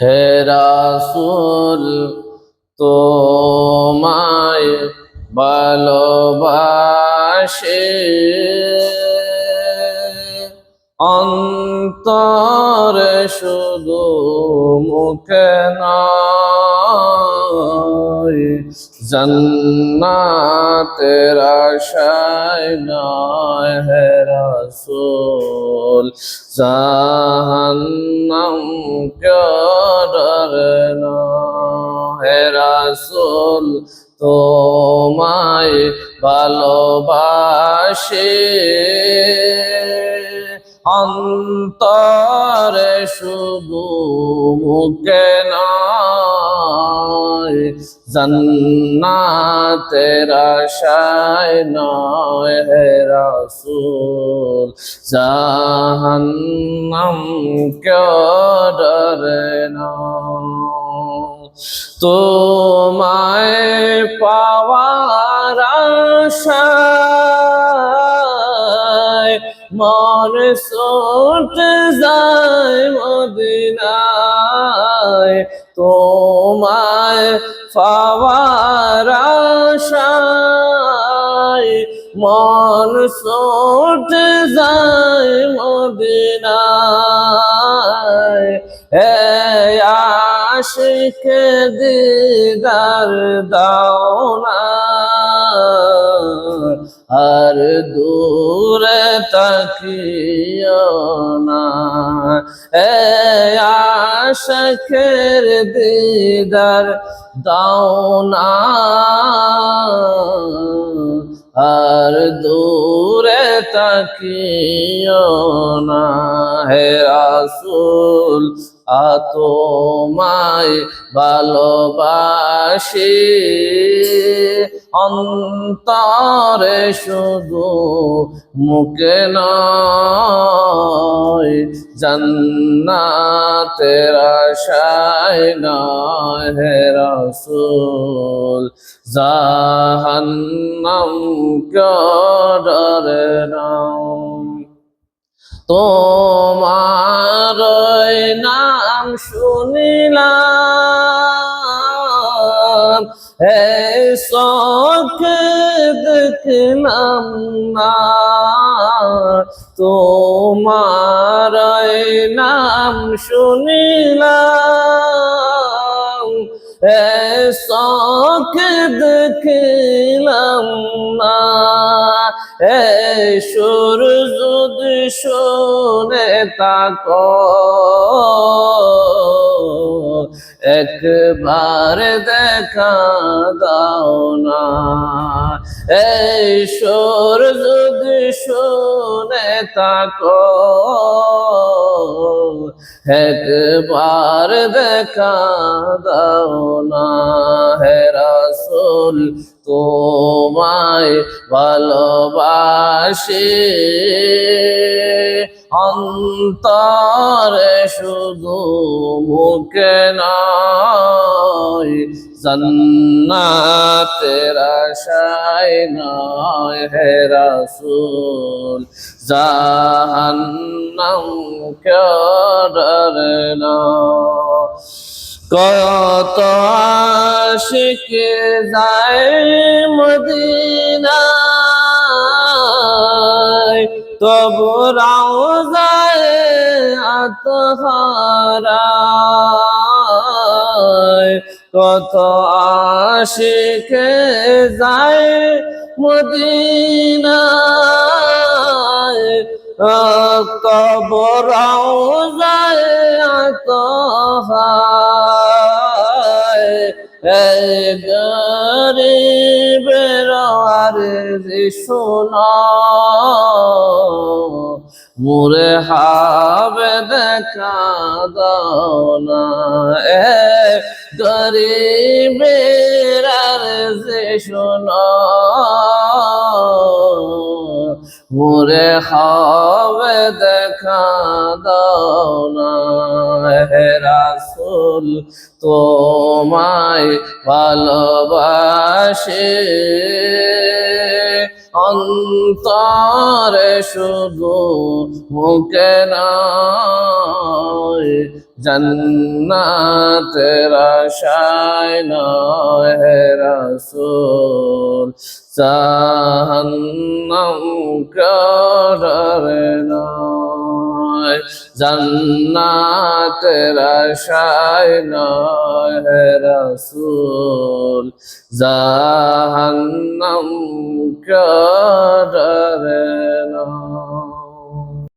হে তো তোমায় ভালোবাসে। অন্তরে শুধু মুখে নয় জন্নাতের আশায় নয় হে রাসূল জাহান্নাম ডরে হে রাসূল তোমায় ভালোবাসে। অন্তরে শুধু মুখে নয় জন্নাতের আশায় নয় হে রাসূল জাহান্নাম কেউ ডরে তোমায় পাওয়ার মন সোট যায় মদিনায়। তোমায় পাওয়ার মন সোট যায় মদিনায়। আশিক দিদার দাও না আর দূরে তাকিও না। এ আশকের দিদার দাও না। আর দূরে তাকিও না। হে রাসূল আতমায় ভালোবাসি। অন্তরে শুধু মুখে নয়, জন্নাতের আশায় নয় হে রাসূল। জাহান্নাম ডরে নাম তোমার নাম শুনিলাম। হে সখে তোমার নাম শুনিলাম। সখে দেখলাম না। সুর যদি শোনে তাক একবার দেখা দাও না। এই সুর যদি শোনে তাক একবার দেখা দাও না হে রাসূল, তোমায় ভালোবাসি। অন্তরে শুধু মুখে নয়, জন্নাতের আশায় নয় হে রাসূল। জাহান্নাম কেউ ডরে না। কত আশিকে যায় মদিনায়, তবু রাও যায় আতহারায় কত আশিকে যায় মদিনায়, তবু রাও যায় আতহারায় গরিবের আর শোনা মুরে হাবে দেখা দাও না এ গরিবের আর শোনা মোরে হবে দেখা দাও না। রাসূল, তোমায় ভালোবাসে। অন্তরে শুধু মুখে নয়, জন্নাতের আশায় নয়। রাসূল জাহান্নাম করে নয় জান্নাতের আশায় নয় রাসূল জাহান্নাম করে নয়।